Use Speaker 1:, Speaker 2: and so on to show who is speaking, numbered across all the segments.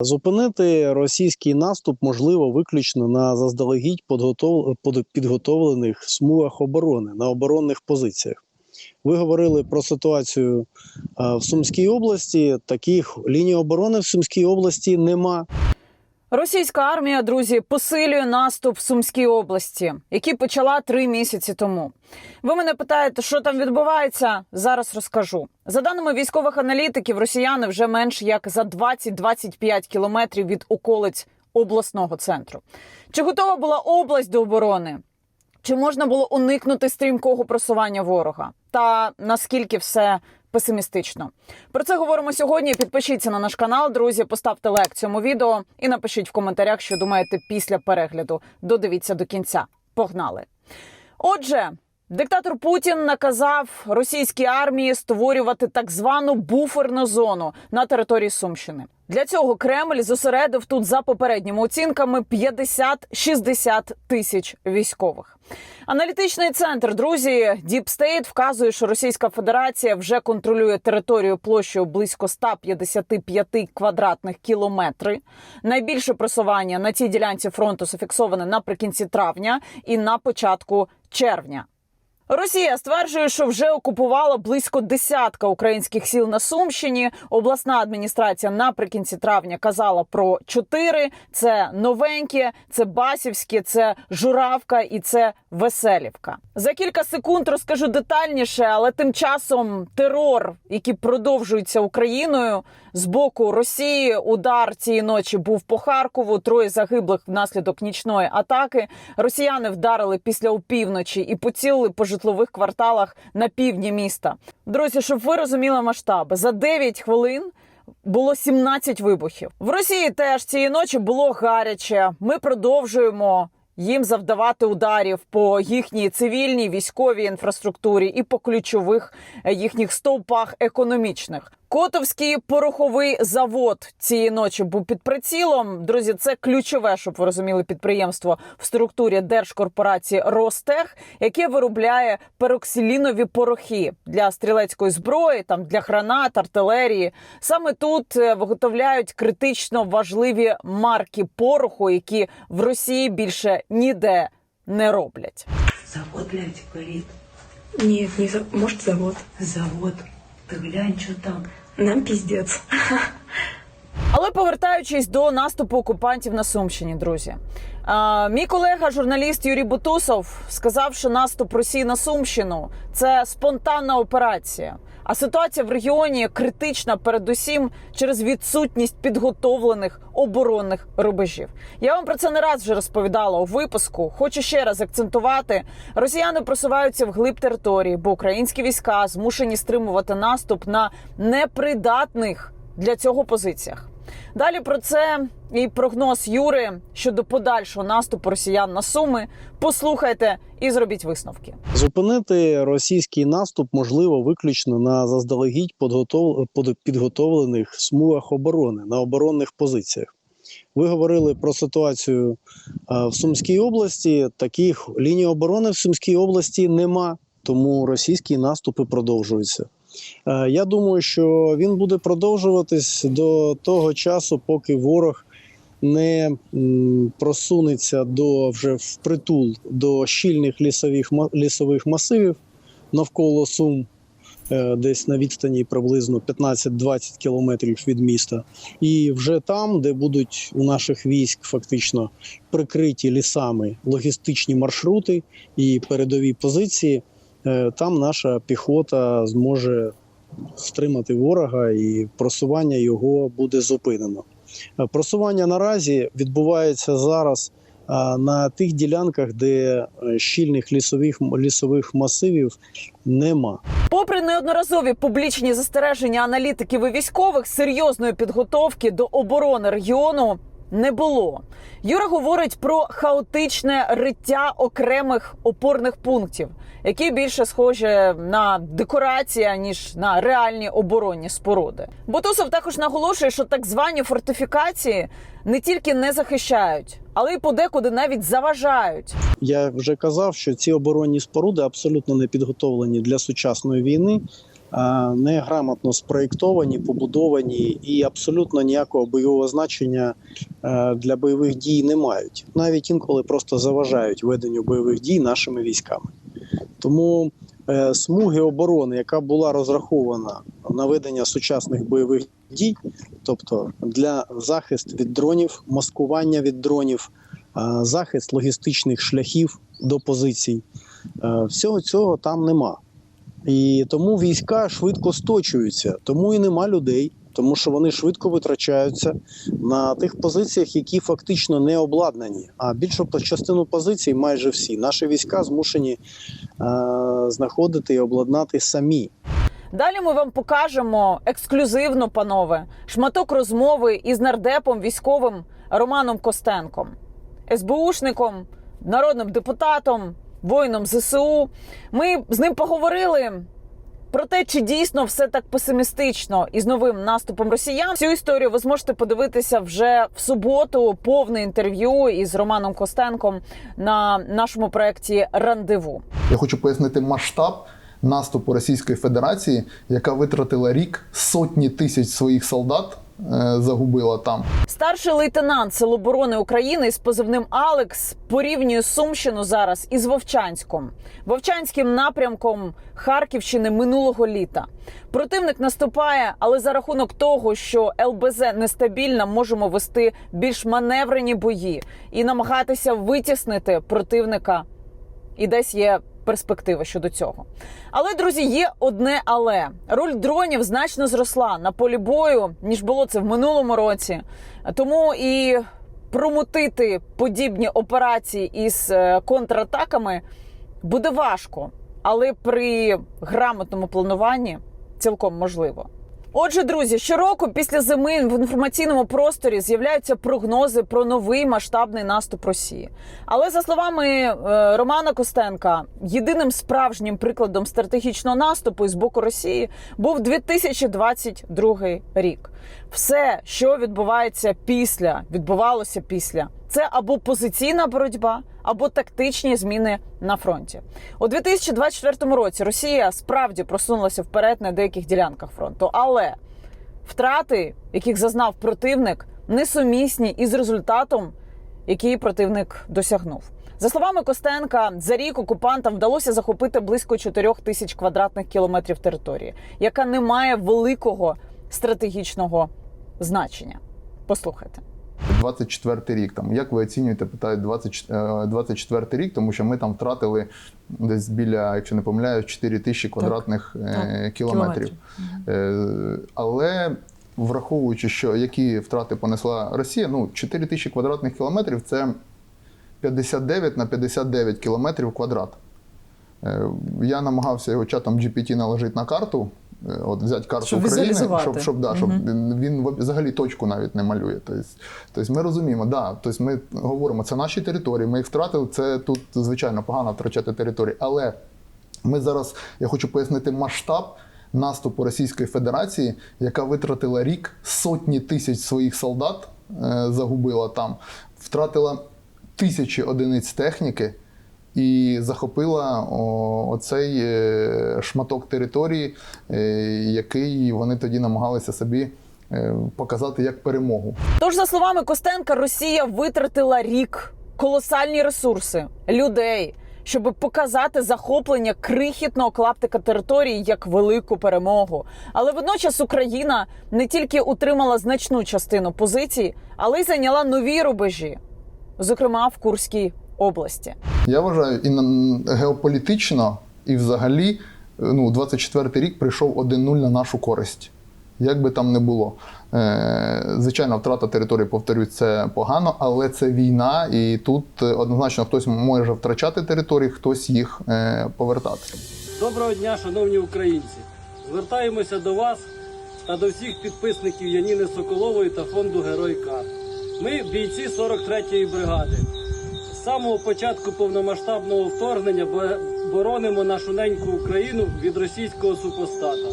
Speaker 1: Зупинити російський наступ можливо виключно на заздалегідь підготов- підготовлених смугах оборони на оборонних позиціях. Ви говорили про ситуацію в Сумській області. Таких ліній оборони в Сумській області нема.
Speaker 2: Російська армія, друзі, посилює наступ в Сумській області, який почала три місяці тому. Ви мене питаєте, що там відбувається? Зараз розкажу. За даними військових аналітиків, росіяни вже менш як за 20-25 кілометрів від околиць обласного центру. Чи готова була область до оборони? Чи можна було уникнути стрімкого просування ворога? Та наскільки все песимістично? Про це говоримо сьогодні. Підпишіться на наш канал, друзі, поставте лайк цьому відео і напишіть в коментарях, що думаєте після перегляду. Додивіться до кінця. Погнали! Отже, диктатор Путін наказав російській армії створювати так звану буферну зону на території Сумщини. Для цього Кремль зосередив тут за попередніми оцінками 50-60 тисяч військових. Аналітичний центр друзі State вказує, що Російська Федерація вже контролює територію площею близько 155 квадратних кілометри. Найбільше просування на цій ділянці фронту зафіксоване наприкінці травня і на початку червня. Росія стверджує, що вже окупувала близько десятка українських сіл на Сумщині. Обласна адміністрація наприкінці травня казала про чотири: це новенькі, це Басівське, це Журавка і це Веселівка. За кілька секунд розкажу детальніше, але тим часом терор, який продовжується Україною з боку Росії. Удар цієї ночі був по Харкову. Троє загиблих внаслідок нічної атаки. Росіяни вдарили після опівночі і поцілили по житлових кварталах на півдні міста. Друзі, щоб ви розуміли масштаби, за 9 хвилин. Було 17 вибухів в Росії. Теж цієї ночі було гаряче. Ми продовжуємо їм завдавати ударів по їхній цивільній військовій інфраструктурі і по ключових е, їхніх стовпах економічних. Котовський пороховий завод цієї ночі був під прицілом. Друзі, це ключове, щоб ви розуміли підприємство в структурі держкорпорації Ростех, яке виробляє пероксилінові порохи для стрілецької зброї, там для гранат, артилерії. Саме тут е, виготовляють критично важливі марки пороху, які в Росії більше ніде не роблять.
Speaker 3: Завод, блядь, горит.
Speaker 4: Нет, не за... может завод.
Speaker 3: Завод. Ты глянь, що там.
Speaker 4: Нам піздець.
Speaker 2: Але повертаючись до наступу окупантів на Сумщині, друзі, а, мій колега, журналіст Юрій Бутусов, сказав, що наступ Росії на Сумщину це спонтанна операція. А ситуація в регіоні критична, передусім через відсутність підготовлених оборонних рубежів. Я вам про це не раз вже розповідала у випуску. Хочу ще раз акцентувати: росіяни просуваються вглиб території, бо українські війська змушені стримувати наступ на непридатних для цього позиціях. Далі про це і прогноз Юри щодо подальшого наступу росіян на Суми. Послухайте і зробіть висновки.
Speaker 1: Зупинити російський наступ можливо виключно на заздалегідь підготов- підготовлених смугах оборони на оборонних позиціях. Ви говорили про ситуацію в Сумській області. Таких ліній оборони в Сумській області нема, тому російські наступи продовжуються. Е, Я думаю, що він буде продовжуватись до того часу, поки ворог не просунеться до вже впритул до щільних лісових лісових масивів навколо Сум, е, десь на відстані приблизно 15-20 кілометрів від міста, і вже там, де будуть у наших військ фактично прикриті лісами логістичні маршрути і передові позиції, там наша піхота зможе стримати ворога, і просування його буде зупинено. Е, Просування наразі відбувається зараз е, на тих ділянках, де е, щільних лісових лісових масивів нема.
Speaker 2: Попри неодноразові публічні застереження аналітиків і військових, серйозної підготовки до оборони регіону не було. Юра говорить про хаотичне риття окремих опорних пунктів, які більше схожі на декорації, ніж на реальні оборонні споруди. Бутусов також наголошує, що так звані фортифікації не тільки не захищають, але й подекуди навіть заважають.
Speaker 1: Я вже казав, що ці оборонні споруди абсолютно не підготовлені для сучасної війни. Е, неграмотно спроєктовані, побудовані і абсолютно ніякого бойового значення е, для бойових дій не мають. Навіть інколи просто заважають веденню бойових дій нашими військами. Тому е, смуги оборони, яка була розрахована на ведення сучасних бойових дій, тобто для захист від дронів, маскування від дронів, захист логістичних шляхів до позицій, всього цього там нема. І тому війська швидко сточуються, тому і нема людей, тому що вони швидко витрачаються на тих позиціях, які фактично не обладнані. А більшу частину позицій, майже всі, наші війська змушені е, знаходити і обладнати самі.
Speaker 2: Далі ми вам покажемо ексклюзивно, панове, шматок розмови із нардепом військовим Романом Костенком, СБУшником, народним депутатом, воїном ЗСУ. Ми з ним поговорили. Про те, чи дійсно все так песимістично із новим наступом росіян, цю історію ви зможете подивитися вже в суботу. Повне інтерв'ю із Романом Костенком на нашому проєкті Рандеву.
Speaker 5: Я хочу пояснити масштаб наступу Російської Федерації, яка витратила рік сотні тисяч своїх солдат, загубила там.
Speaker 2: Старший лейтенант Сил оборони України з позивним Алекс порівнює Сумщину зараз із Вовчанськом, Вовчанським напрямком Харківщини минулого літа. Противник наступає, але за рахунок того, що ЛБЗ нестабільна, можемо вести більш маневрені бої і намагатися витіснити противника. І десь є перспектива щодо цього. Але друзі, є одне але роль дронів значно зросла на полі бою, ніж було це в минулому році. Тому і промутити подібні операції із е, контратаками буде важко, але при грамотному плануванні цілком можливо. Отже, друзі, щороку після зими в інформаційному просторі з'являються прогнози про новий масштабний наступ Росії. Але за словами е, Романа Костенка, єдиним справжнім прикладом стратегічного наступу з боку Росії був 2022 рік. Все, що відбувається після, відбувалося після, це або позиційна боротьба, або тактичні зміни на фронті. У 2024 році Росія справді просунулася вперед на деяких ділянках фронту, але втрати, яких зазнав противник, несумісні із результатом, який противник досягнув. За словами Костенка, за рік окупантам вдалося захопити близько 4 тисяч квадратних кілометрів території, яка не має великого стратегічного значення. Послухайте.
Speaker 5: 24 рік. Там як ви оцінюєте, питають 20, е, 24 рік, тому що ми там втратили десь біля, якщо не помиляюсь, 4 тисячі квадратних е, кілометрів. Е, Але враховуючи, що які втрати понесла Росія, ну 4 тисячі квадратних кілометрів це 59 на 59 кілометрів квадрат. Я намагався його чатом GPT наложити на карту. Е, От взяти карту
Speaker 2: Щоб
Speaker 5: України, щоб, щоб, да, щоб він взагалі точку навіть не малює. Тобто, тобто ми розуміємо, да, тобто ми говоримо, це наші території, ми їх втратили. Це тут звичайно погано втрачати території. Але ми зараз я хочу пояснити масштаб наступу Російської Федерації, яка витратила рік сотні тисяч своїх солдат, е, загубила там, втратила тисячі одиниць техніки і захопила оцей е, шматок території, е, який вони тоді намагалися собі е, показати як перемогу.
Speaker 2: Тож, за словами Костенка, Росія витратила рік, колосальні ресурси, людей, щоб показати захоплення крихітного клаптика території як велику перемогу. Але водночас Україна не тільки утримала значну частину позицій, але й зайняла нові рубежі, зокрема в Курській області.
Speaker 5: Я вважаю, і на- геополітично, і взагалі, е, ну, 24 рік прийшов 1-0 на нашу користь. Як би там не було. Е, звичайно, втрата території, повторюсь, це погано, але це війна, і тут е, однозначно хтось може втрачати території, хтось їх е, повертати.
Speaker 6: Доброго дня, шановні українці! Звертаємося до вас та до всіх підписників Яніни Соколової та фонду Герой Кар. Ми бійці 43-ї бригади. Самого початку повномасштабного вторгнення боронимо нашу неньку Україну від російського супостата.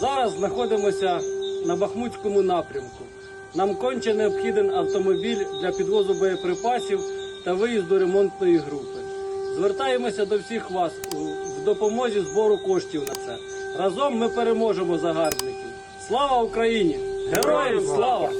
Speaker 6: Зараз знаходимося на Бахмутському напрямку. Нам конче необхіден автомобіль для підвозу боєприпасів та виїзду ремонтної групи. Звертаємося до всіх вас в допомозі збору коштів на це. Разом ми переможемо загарбників. Слава Україні! Героям слава!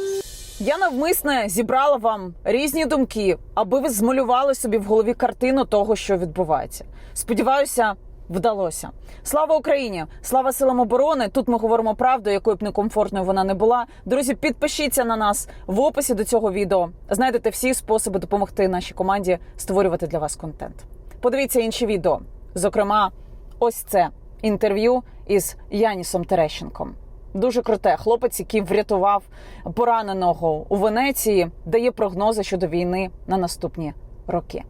Speaker 2: Я навмисне зібрала вам різні думки, аби ви змалювали собі в голові картину того, що відбувається. Сподіваюся, вдалося. Слава Україні! Слава силам оборони! Тут ми говоримо правду, якою б некомфортною вона не була. Друзі, підпишіться на нас в описі до цього відео. Знайдете всі способи допомогти нашій команді створювати для вас контент. Подивіться інші відео. Зокрема, ось це інтерв'ю із Янісом Терещенком. Дуже круте. Хлопець, який врятував пораненого у Венеції, дає прогнози щодо війни на наступні роки.